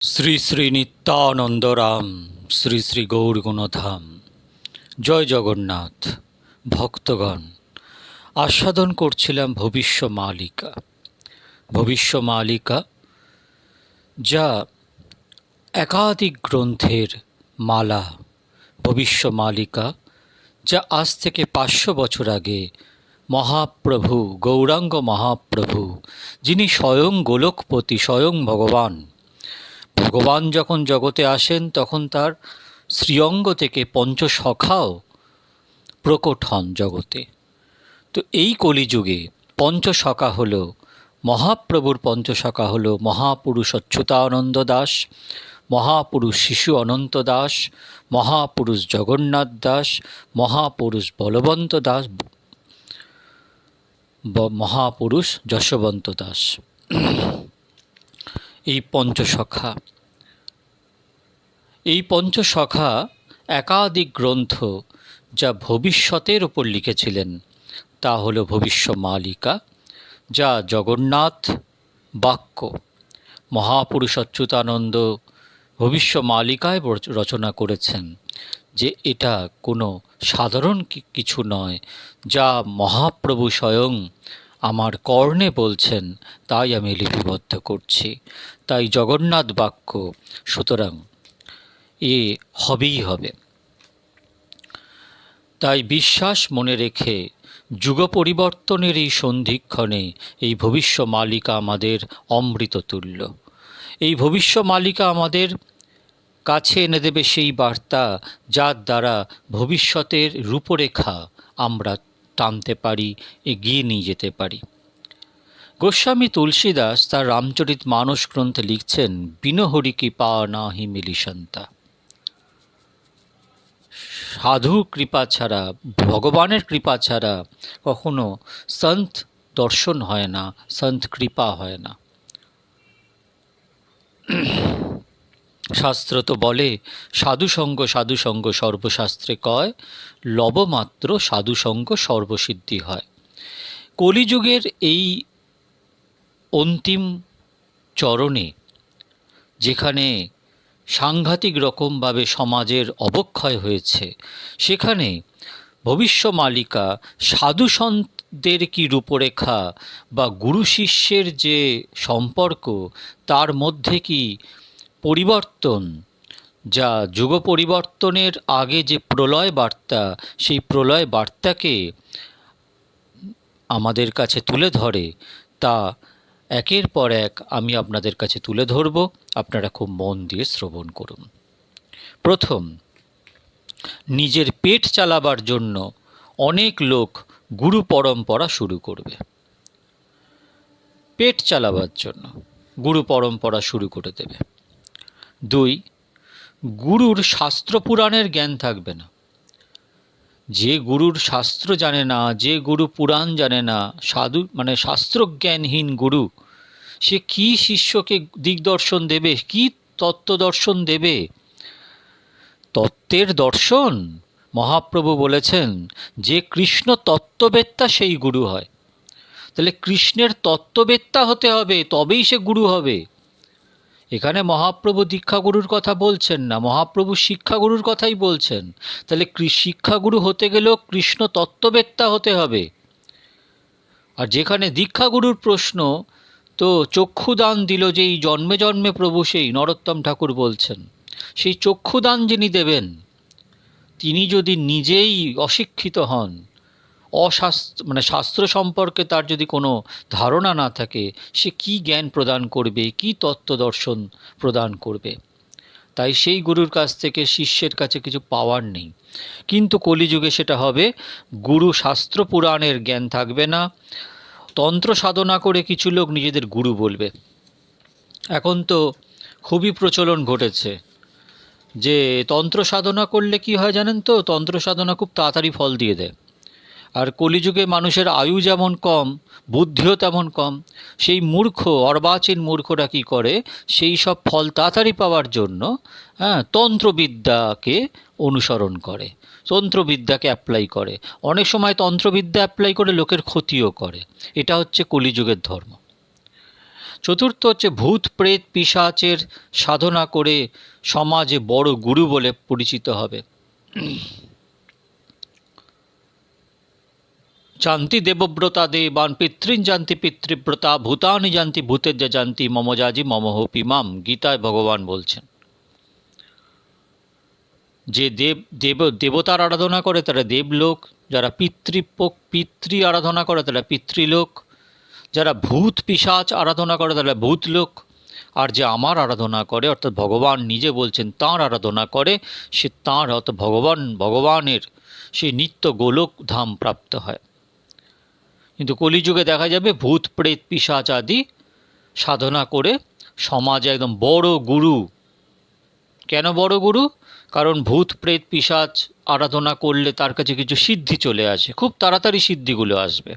শ্রী শ্রী নিত্যানন্দরাম, শ্রী শ্রী গৌরগুণধাম। জয় জগন্নাথ, ভক্তগণ, আস্বাদন করছিলাম ভবিষ্য মালিকা। ভবিষ্য মালিকা যা একাধিক গ্রন্থের মালা। ভবিষ্য মালিকা যা আজ থেকে পাঁচশো বছর আগে মহাপ্রভু, গৌরাঙ্গ মহাপ্রভু, যিনি স্বয়ং গোলকপতি, স্বয়ং ভগবান ভগবান যখন জগতে আসেন, তখন তার শ্রীঅঙ্গ থেকে পঞ্চসখাও প্রকট হন জগতে। তো এই কলিযুগে পঞ্চসখা হল, মহাপ্রভুর পঞ্চসখা হল, মহাপুরুষ অচ্যুতানন্দ দাস, মহাপুরুষ শিশু অনন্ত দাস, মহাপুরুষ জগন্নাথ দাস, মহাপুরুষ বলবন্ত দাস মহাপুরুষ যশবন্ত দাস। এই পঞ্চসখা এই পঞ্চসখা একাধিক গ্রন্থ যা ভবিষ্যতের ওপর লিখেছিলেন। তা হল ভবিষ্য মালিকা, যা জগন্নাথ, বাক্য, মহাপুরুষ অচ্যুতানন্দ ভবিষ্য মালিকায় রচনা করেছেন। যে এটা কোনো সাধারণ কিছু নয়, যা মহাপ্রভু স্বয়ং আমার কর্ণে বলছেন, তাই আমি লিপিবদ্ধ করছি। তাই জগন্নাথ বাক্য, সুতরাং এ হবেই হবে। তাই বিশ্বাস মনে রেখে যুগ পরিবর্তনের এই সন্ধিক্ষণে এই ভবিষ্য মালিকা আমাদের অমৃত তুল্য। এই ভবিষ্য মালিকা আমাদের কাছে এনে দেবে সেই বার্তা, যার দ্বারা ভবিষ্যতের রূপরেখা আমরা টানতে পারি, এগিয়ে নিয়ে যেতে পারি। গোস্বামী তুলসীদাস তার রামচরিত মানস গ্রন্থে লিখছেন, বিনহরি কি পা নাহি মিলিসন্তা সাধু কৃপা ছাড়া, ভগবানের কৃপা ছাড়া কখনো সন্ত দর্শন হয় না, সন্ত কৃপা হয় না। শাস্ত্র তো বলে সাধুসঙ্গ সাধুসঙ্গ সর্বশাস্ত্রে কয়, লবমাত্র সাধুসঙ্গ সর্বসিদ্ধি হয়। কলিযুগের এই অন্তিম চরণে, যেখানে সাংঘাতিক রকমভাবে সমাজের অবক্ষয় হয়েছে, সেখানে ভবিষ্য মালিকা সাধু সন্তদের কি রূপরেখা বা গুরু শিষ্যের যে সম্পর্ক, তার মধ্যে কি পরিবর্তন, যা যুগ পরিবর্তনের আগে যে প্রলয় বার্তা, সেই প্রলয় বার্তাকে আমাদের কাছে তুলে ধরে, তা একের পর এক আমি আপনাদের কাছে তুলে ধরব। আপনারা খুব মন দিয়ে শ্রবণ করুন। প্রথম, নিজের পেট চালাবার জন্য অনেক লোক গুরু পরম্পরা শুরু করবে। পেট চালাবার জন্য গুরু পরম্পরা শুরু করে দেবে। দুই, গুরুর শাস্ত্র পুরাণের জ্ঞান থাকবে না। যে গুরুর শাস্ত্র জানে না, যে গুরু পুরাণ জানে না, সাধু মানে শাস্ত্রজ্ঞানহীন গুরু, সে কি শিষ্যকে দিগদর্শন দেবে, কি তত্ত্ব দর্শন দেবে? তত্ত্বের দর্শন? মহাপ্রভু বলেছেন যে কৃষ্ণ তত্ত্ববেত্তা সেই গুরু হয়। তাহলে কৃষ্ণের তত্ত্ববেত্তা হতে হবে, তবেই সে গুরু হবে। এখানে মহাপ্রভু দীক্ষাগুরুর কথা বলছেন না, মহাপ্রভু শিক্ষাগুরুর কথাই বলছেন। তাহলে শিক্ষাগুরু হতে গেলেও কৃষ্ণ তত্ত্ববেত্তা হতে হবে। আর যেখানে দীক্ষাগুরুর প্রশ্ন, তো চক্ষুদান দিল যেই জন্মে জন্মে প্রভু সেই নরোত্তম ঠাকুর বলছেন। সেই চক্ষুদান যিনি দেবেন, তিনি যদি নিজেই অশিক্ষিত হন অশাস্ত্র মানে শাস্ত্র সম্পর্কে তার যদি কোনো ধারণা না থাকে, সে কি জ্ঞান প্রদান করবে, কি তত্ত্ব দর্শন প্রদান করবে? তাই সেই গুরুর কাছ থেকে শিষ্যের কাছে কিছু পাওয়ার নেই। কিন্তু কলিযুগে সেটা হবে, গুরু শাস্ত্র পুরাণের জ্ঞান থাকবে না। তন্ত্র সাধনা করে কিছু লোক নিজেদের গুরু বলবে। এখন তো খুবই প্রচলন ঘটেছে যে তন্ত্র সাধনা করলে কি হয় জানেন তো? তন্ত্র সাধনা খুব তাড়াতাড়ি ফল দিয়ে দেয়। আর কলিযুগে মানুষের আয়ু যেমন কম, বুদ্ধিও তেমন কম, সেই মূর্খ অর্বাচীন মূর্খরা কী করে? সেই সব ফল তাড়াতাড়ি পাওয়ার জন্য হ্যাঁ তন্ত্রবিদ্যাকে অনুসরণ করে, তন্ত্রবিদ্যাকে অ্যাপ্লাই করে। অনেক সময় তন্ত্রবিদ্যা অ্যাপ্লাই করে লোকের ক্ষতিও করে। এটা হচ্ছে কলিযুগের ধর্ম। চতুর্থ হচ্ছে ভূত, প্রেত, পিশাচের সাধনা করে সমাজে বড় গুরু বলে পরিচিত হবে। জানতি দেবব্রতা দেবান পিতৃন জানতি পিতৃব্রতা, ভূতানি জানতি ভূতের যা জানতি মমজাজি মমহপি মাম গীতায় ভগবান বলছেন। যে দেব দেব, দেবতার আরাধনা করে তারা দেবলোক, যারা পিতৃপোক পিতৃ আরাধনা করে তারা পিতৃলোক, যারা ভূত পিশাচ আরাধনা করে তারা ভূতলোক। আর যে আমার আরাধনা করে, অর্থাৎ ভগবান নিজে বলছেন তাঁর আরাধনা করে, সে তাঁর অর্থাৎ ভগবান, ভগবানের সেই নিত্য গোলক ধাম প্রাপ্ত হয়। কিন্তু কলিযুগে দেখা যাবে ভূত, প্রেত, পিশাচ আদি সাধনা করে সমাজে একদম বড় গুরু। কেন বড় গুরু? কারণ ভূত, প্রেত, পিশাচ আরাধনা করলে তার কাছে কিছু সিদ্ধি চলে আসে। খুব তাড়াতাড়ি সিদ্ধিগুলো আসবে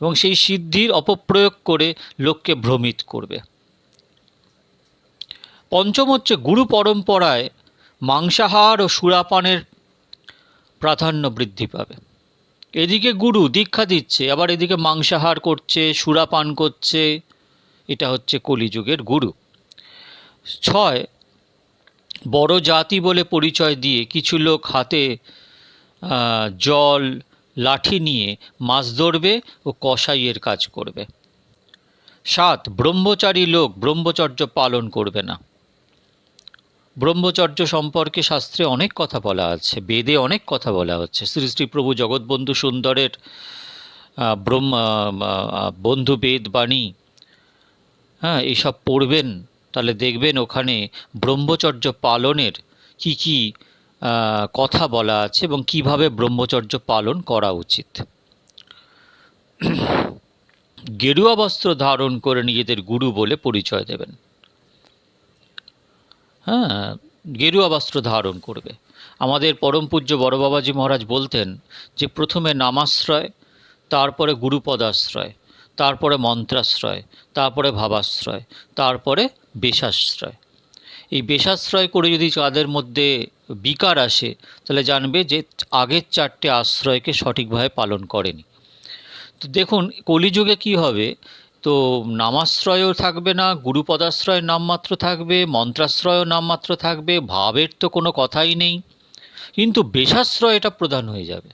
এবং সেই সিদ্ধির অপপ্রয়োগ করে লোককে ভ্রমিত করবে। পঞ্চম হচ্ছে গুরু পরম্পরায় মাংসাহার ও সুরাপানের প্রাধান্য বৃদ্ধি পাবে। এদিকে গুরু দীক্ষা দিচ্ছে, আবার এদিকে মাংসাহার করছে, সুরাপান করছে। এটা হচ্ছে কলিযুগের গুরু। ছয়, বড় জাতি বলে পরিচয় দিয়ে কিছু লোক হাতে জল, লাঠি নিয়ে মাছ ধরবে ও কসাইয়ের কাজ করবে। সাত, ব্রহ্মচারী লোক ব্রহ্মচর্য পালন করবে না। ব্রহ্মচর্য সম্পর্কে শাস্ত্রে অনেক কথা বলা আছে, বেদে অনেক কথা বলা হচ্ছে। শ্রী শ্রী প্রভু জগৎবন্ধু সুন্দরের ব্রহ্ম বন্ধু বেদ বাণী হ্যাঁ এইসব পড়বেন, তাহলে দেখবেন ওখানে ব্রহ্মচর্য পালনের কি কি কথা বলা আছে এবং কীভাবে ব্রহ্মচর্য পালন করা উচিত। গেরুয়া বস্ত্র ধারণ করে নিজেদের গুরু বলে পরিচয় দেবেন। হ্যাঁ গেরুয়া বস্ত্র ধারণ করবে। আমাদের পরম পূজ্য বড় বাবাজি মহারাজ বলতেন যে, প্রথমে নামাশ্রয়, তারপরে গুরুপদাশ্রয়, তারপরে মন্ত্রাশ্রয়, তারপরে ভাবাশ্রয়, তারপরে বেশাশ্রয়। এই বেশাশ্রয় করে যদি তাদের মধ্যে বিকার আসে, তাহলে জানবে যে, আগের চারটে আশ্রয়কে সঠিকভাবে পালন করেনি। তো দেখুন, কলিযুগে কি হবে? তো নামাশ্রয়ও থাকবে না, গুরুপদাশ্রয় নামমাত্র থাকবে, মন্ত্রাশ্রয়ও নামমাত্র থাকবে, ভাবের তো কোনো কথাই নেই। কিন্তু বেশাশ্রয় এটা প্রধান হয়ে যাবে।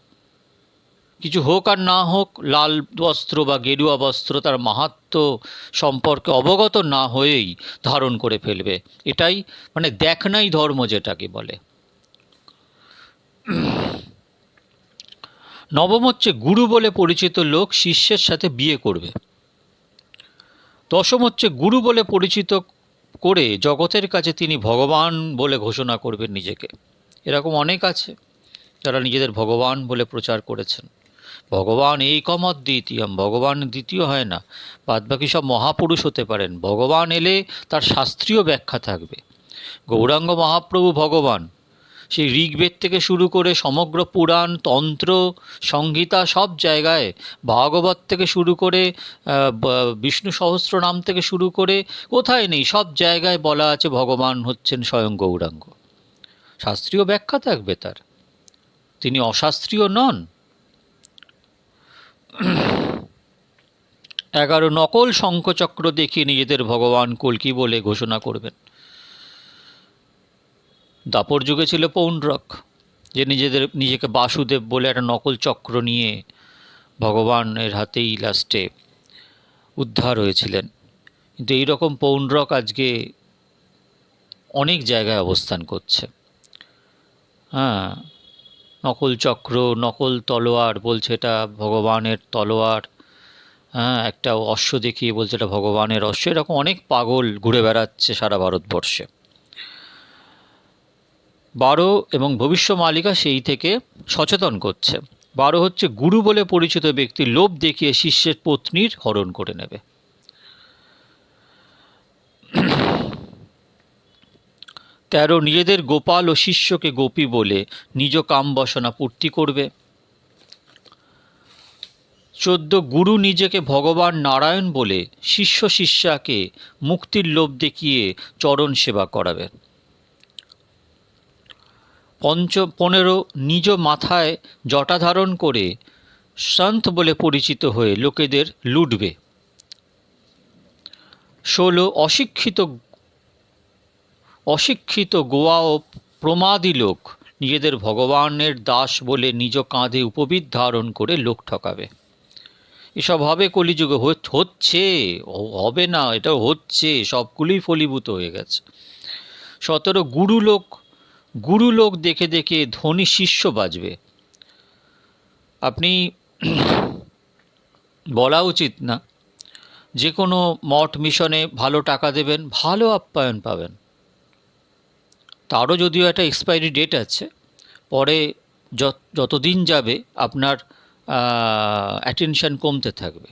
কিছু হোক আর না হোক, লাল বস্ত্র বা গেরুয়া বস্ত্র তার মাহাত্ম সম্পর্কে অবগত না হয়েই ধারণ করে ফেলবে। এটাই মানে দেখনাই ধর্ম যেটাকে বলে। নবম হচ্ছে গুরু বলে পরিচিত লোক শিষ্যের সাথে বিয়ে করবে। দশম হচ্ছে গুরু বলে পরিচিত করে জগতের কাছে তিনি ভগবান বলে ঘোষণা করবেন নিজেকে। এরকম অনেক আছে যারা নিজেদের ভগবান বলে প্রচার করেছেন। ভগবান এইকমত দ্বিতীয়ম, ভগবান দ্বিতীয় হয় না, বাদবাকি সব মহাপুরুষ হতে পারেন। ভগবান এলে তার শাস্ত্রীয় ব্যাখ্যা থাকবে। গৌরাঙ্গ মহাপ্রভু ভগবান সেই ঋগ্বেদ থেকে শুরু করে সমগ্র পুরাণ, তন্ত্র, সংহিতা সব জায়গায় ভাগবত থেকে শুরু করে বিষ্ণু সহস্র নাম থেকে শুরু করে কোথায় নেই, সব জায়গায় বলা আছে ভগবান হচ্ছেন স্বয়ং গৌরাঙ্গ। শাস্ত্রীয় ব্যাখ্যা থাকবে তার। তিনি অশাস্ত্রীয় নন। এগারো নকল শঙ্খচক্র দেখিয়ে নিজেদের ভগবান কল্কি বলে ঘোষণা করবেন? দাপর যুগে ছিল পৌণ্ড্রক, যে নিজেদের, নিজেকে বাসুদেব বলে একটা নকল চক্র নিয়ে ভগবানের হাতেই লাস্টে উদ্ধার হয়েছিলেন। কিন্তু এই রকম পৌণ্ড্রক আজকে অনেক জায়গায় অবস্থান করছে। হ্যাঁ নকল চক্র, নকল তলোয়ার বলছে এটা ভগবানের তলোয়ার হ্যাঁ একটা অশ্ব দেখিয়ে বলছে এটা ভগবানের অশ্ব, এরকম অনেক পাগল ঘুরে বেড়াচ্ছে সারা ভারতবর্ষে। বারো এবং ভবিষ্য মালিকা সেই থেকে সচেতন করছে। বারো হচ্ছে গুরু বলে পরিচিত ব্যক্তি লোভ দেখিয়ে শিষ্যের পত্নীর হরণ করে নেবে। তেরো, নিজেদের গোপাল ও শিষ্যকে গোপী বলে নিজ কাম বসনা পূর্তি করবে। চোদ্দ, গুরু নিজেকে ভগবান নারায়ণ বলে শিষ্য শিষ্যাকে মুক্তির লোভ দেখিয়ে চরণ সেবা করাবেন পঞ্চ পনেরো নিজ মাথায় জটা ধারণ করে সন্ত বলে পরিচিত হয়ে লোকেদের লুটবে। ষোলো, অশিক্ষিত অশিক্ষিত গোয়া ও প্রমাদি লোক নিজেদের ভগবানের দাস বলে নিজ কাঁধে উপবিদ ধারণ করে লোক ঠকাবে। এসব হবে কলিযুগে হচ- হচ্ছে, হবে না এটা হচ্ছে, সবগুলোই ফলীভূত হয়ে গেছে। সতেরো গুরু লোক গুরু লোক দেখে দেখে ধনী শিষ্য বাজবে। আপনি বলা উচিত না, যে কোনো মঠ মিশনে ভালো টাকা দেবেন, ভালো আপ্যায়ন পাবেন। তারও যদিও একটা এক্সপায়ারি ডেট আছে, পরে যত- যতদিন যাবে আপনার অ্যাটেনশন কমতে থাকবে।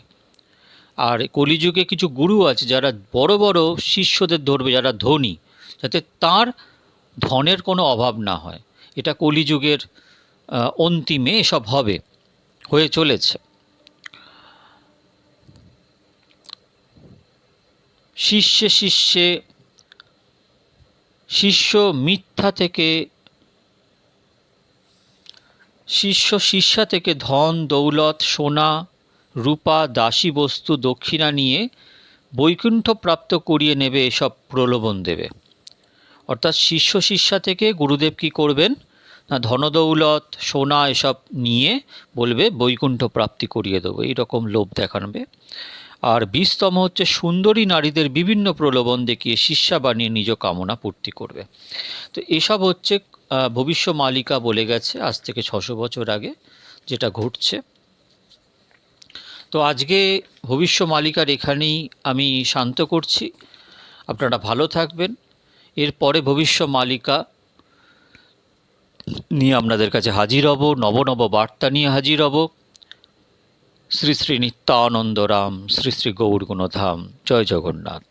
আর কলিযুগে কিছু গুরু আছে যারা বড় বড় শিষ্যদের ধরবে, যারা ধনী, যাতে তার ধনের কোনো অভাব না হয়। এটা কলিযুগের অন্তিমে এসব হবে, হয়ে চলেছে। শিষ্যে শিষ্যে, শিষ্য মিথ্যা থেকে, শিষ্য শিষ্যা থেকে ধন, দৌলত, সোনা, রূপা, দাসী বস্তু, দক্ষিণা নিয়ে বৈকুণ্ঠ প্রাপ্ত করিয়ে নেবে এসব প্রলোভন দেবে। অর্থাৎ শিষ্য শিষ্যা থেকে গুরুদেব কি করবেন? না, ধনদৌলত, সোনা এসব নিয়ে বলবে, বৈকুণ্ঠ প্রাপ্তি করিয়ে দেবো। এইরকম লোভ দেখানবে আর বিশতম হচ্ছে সুন্দরী নারীদের বিভিন্ন প্রলোভন দেখিয়ে শিষ্যা বানিয়ে নিজ কামনা পূর্তি করবে। তো এসব হচ্ছে ভবিষ্য মালিকা বলে গেছে আজ থেকে ছশো বছর আগে, যেটা ঘটছে। তো আজকে ভবিষ্য মালিকার এখানেই আমি শান্ত করছি। আপনারা ভালো থাকবেন। এরপরে ভবিষ্য মালিকা নিয়ে আপনাদের কাছে হাজির হব নবনব নব বার্তা নিয়ে হাজির হব। শ্রী শ্রী নিত্যানন্দ রাম শ্রী শ্রী গৌর গুণধাম জয় জগন্নাথ।